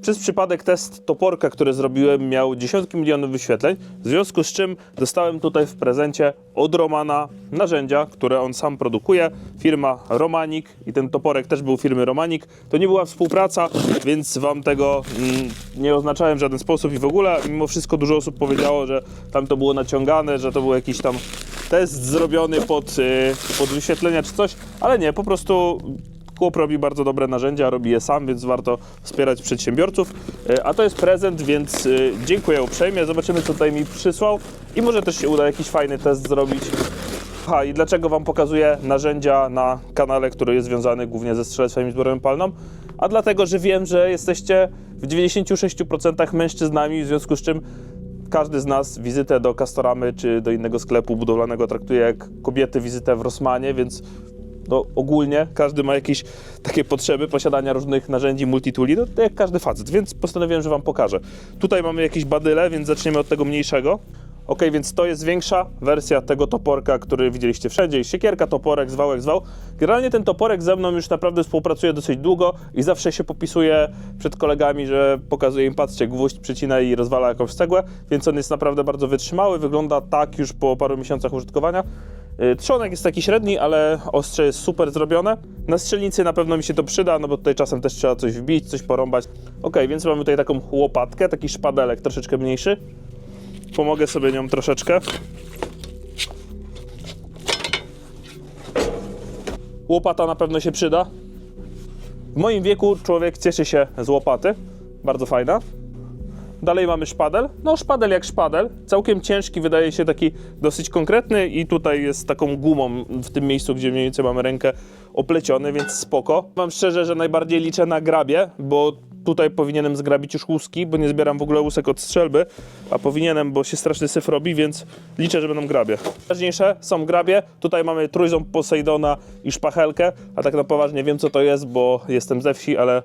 Przez przypadek test toporka, który zrobiłem, miał dziesiątki milionów wyświetleń, w związku z czym dostałem tutaj w prezencie od Romana narzędzia, które on sam produkuje. Firma Romanik i ten toporek też był firmy Romanik. To nie była współpraca, więc wam tego mm, nie oznaczałem w żaden sposób i w ogóle mimo wszystko dużo osób powiedziało, że tam to było naciągane, że to był jakiś tam test zrobiony pod, y, pod wyświetlenia czy coś, ale nie, po prostu Chłop robi bardzo dobre narzędzia, robi je sam, więc warto wspierać przedsiębiorców. E, A to jest prezent, więc y, dziękuję uprzejmie. Zobaczymy, co tutaj mi przysłał i może też się uda jakiś fajny test zrobić. Ha, i dlaczego Wam pokazuję narzędzia na kanale, który jest związany głównie ze strzelectwem i zbroją palną? A dlatego, że wiem, że jesteście w 96% mężczyznami, w związku z czym każdy z nas wizytę do Castoramy czy do innego sklepu budowlanego traktuje jak kobiety wizytę w Rossmanie, więc no, ogólnie każdy ma jakieś takie potrzeby posiadania różnych narzędzi multitooli, no jak każdy facet, więc postanowiłem, że Wam pokażę. Tutaj mamy jakieś badyle, więc zaczniemy od tego mniejszego. Ok, więc to jest większa wersja tego toporka, który widzieliście wszędzie. Siekierka, toporek, zwał jak zwał. Generalnie ten toporek ze mną już naprawdę współpracuje dosyć długo i zawsze się popisuje przed kolegami, że pokazuje im, patrzcie, gwóźdź przycina i rozwala jakąś cegłę, więc on jest naprawdę bardzo wytrzymały. Wygląda tak już po paru miesiącach użytkowania. Y, Trzonek jest taki średni, ale ostrze jest super zrobione. Na strzelnicy na pewno mi się to przyda, no bo tutaj czasem też trzeba coś wbić, coś porąbać. Ok, więc mamy tutaj taką łopatkę, taki szpadelek troszeczkę mniejszy. Pomogę sobie nią troszeczkę. Łopata na pewno się przyda. W moim wieku człowiek cieszy się z łopaty. Bardzo fajna. Dalej mamy szpadel. No szpadel jak szpadel. Całkiem ciężki, wydaje się taki dosyć konkretny i tutaj jest taką gumą w tym miejscu, gdzie mniej więcej mamy rękę opleciony, więc spoko. Wam szczerze, że najbardziej liczę na grabie, bo tutaj powinienem zgrabić już łuski, bo nie zbieram w ogóle łusek od strzelby, a powinienem, bo się straszny syf robi, więc liczę, że będą grabie. Ważniejsze są grabie. Tutaj mamy trójząb Poseidona i szpachelkę, a tak na poważnie wiem co to jest, bo jestem ze wsi, ale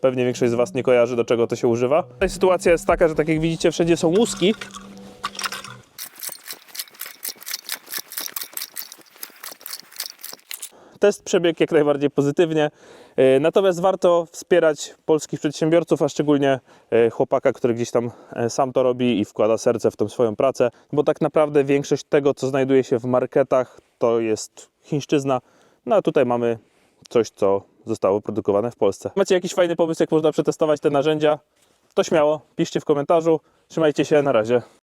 Pewnie większość z Was nie kojarzy, do czego to się używa. Tutaj sytuacja jest taka, że tak jak widzicie, wszędzie są łuski. Test przebiegł jak najbardziej pozytywnie. E, Natomiast warto wspierać polskich przedsiębiorców, a szczególnie e, chłopaka, który gdzieś tam e, sam to robi i wkłada serce w tą swoją pracę, bo tak naprawdę większość tego, co znajduje się w marketach, to jest chińszczyzna. No a tutaj mamy coś, co zostało produkowane w Polsce. Macie jakiś fajny pomysł, jak można przetestować te narzędzia? To śmiało, piszcie w komentarzu. Trzymajcie się, na razie.